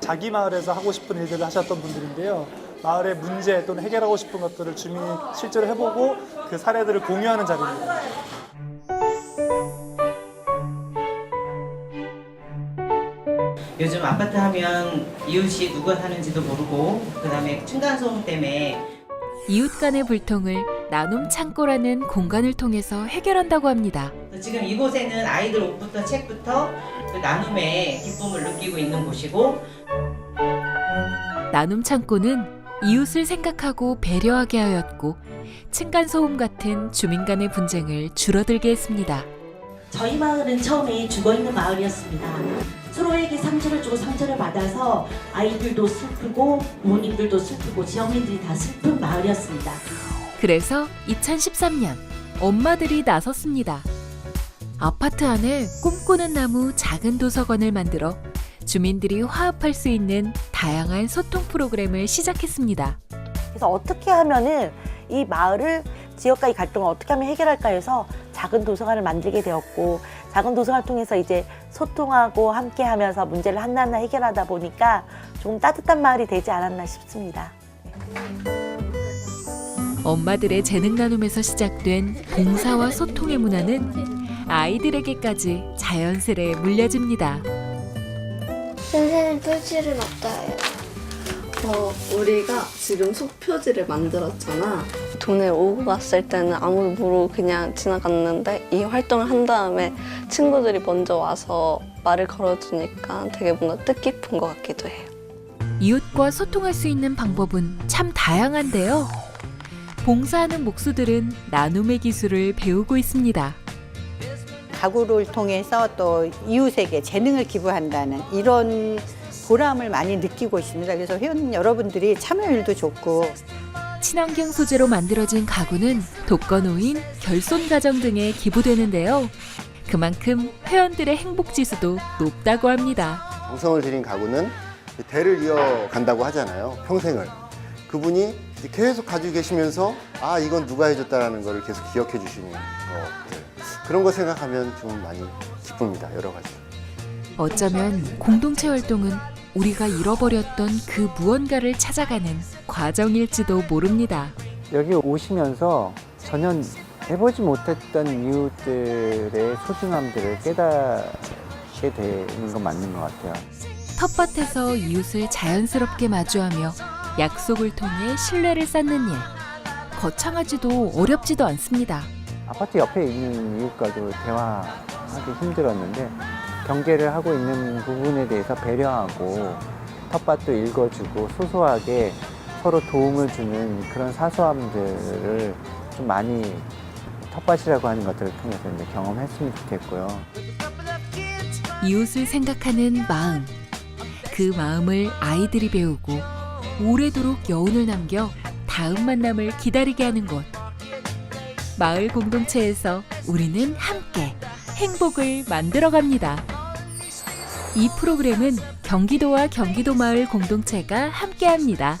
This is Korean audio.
자기 마을에서 하고 싶은 일들을 하셨던 분들인데요. 마을의 문제 또는 해결하고 싶은 것들을 주민이 실제로 해보고 그 사례들을 공유하는 자리입니다. 요즘 아파트 하면 이웃이 누가 사는지도 모르고 그다음에 층간소음 때문에 이웃 간의 불통을 나눔 창고라는 공간을 통해서 해결한다고 합니다. 지금 이곳에는 아이들 옷부터 책부터 그 나눔의 기쁨을 느끼고 있는 곳이고 나눔 창고는 이웃을 생각하고 배려하게 하였고 층간소음 같은 주민 간의 분쟁을 줄어들게 했습니다. 저희 마을은 처음에 죽어있는 마을이었습니다. 서로에게 상처를 주고 상처를 받아서 아이들도 슬프고 부모님들도 슬프고 지역민들이 다 슬픈 마을이었습니다. 그래서 2013년 엄마들이 나섰습니다. 아파트 안에 꿈꾸는 나무 작은 도서관을 만들어 주민들이 화합할 수 있는 다양한 소통 프로그램을 시작했습니다. 그래서 어떻게 하면은 이 마을을 지역과의 갈등을 어떻게 하면 해결할까 해서 작은 도서관을 만들게 되었고 작은 도서관을 통해서 이제 소통하고 함께 하면서 문제를 하나하나 해결하다 보니까 좀 따뜻한 마을이 되지 않았나 싶습니다. 엄마들의 재능 나눔에서 시작된 봉사와 소통의 문화는 아이들에게까지 자연스레 물려집니다. 선생님 표지를 없다요. 어, 우리가 지금 속표지를 만들었잖아. 돈을 오고 갔을 때는 아무도 모르고 그냥 지나갔는데 이 활동을 한 다음에 친구들이 먼저 와서 말을 걸어주니까 되게 뭔가 뜻깊은 것 같기도 해요. 이웃과 소통할 수 있는 방법은 참 다양한데요. 봉사하는 목수들은 나눔의 기술을 배우고 있습니다. 가구를 통해서 또 이웃에게 재능을 기부한다는 이런 보람을 많이 느끼고 있습니다. 그래서 회원 여러분들이 참여율도 좋고 친환경 소재로 만들어진 가구는 독거노인, 결손 가정 등에 기부되는데요. 그만큼 회원들의 행복 지수도 높다고 합니다. 정성을 들인 가구는 대를 이어간다고 하잖아요. 평생을. 그분이 계속 가지고 계시면서 아 이건 누가 해줬다라는 걸 계속 기억해 주시는 것들 그런 거 생각하면 좀 많이 기쁩니다. 여러 가지. 어쩌면 공동체 활동은 우리가 잃어버렸던 그 무언가를 찾아가는 과정일지도 모릅니다. 여기 오시면서 전혀 해보지 못했던 이웃들의 소중함들을 깨닫게 되는 건 맞는 것 같아요. 텃밭에서 이웃을 자연스럽게 마주하며 약속을 통해 신뢰를 쌓는 일. 거창하지도 어렵지도 않습니다. 아파트 옆에 있는 이웃과도 대화하기 힘들었는데 경계를 하고 있는 부분에 대해서 배려하고 텃밭도 읽어주고 소소하게 서로 도움을 주는 그런 사소함들을 좀 많이 텃밭이라고 하는 것들을 통해서 이제 경험했으면 좋겠고요. 이웃을 생각하는 마음. 그 마음을 아이들이 배우고 오래도록 여운을 남겨 다음 만남을 기다리게 하는 곳. 마을 공동체에서 우리는 함께 행복을 만들어 갑니다. 이 프로그램은 경기도와 경기도 마을 공동체가 함께 합니다.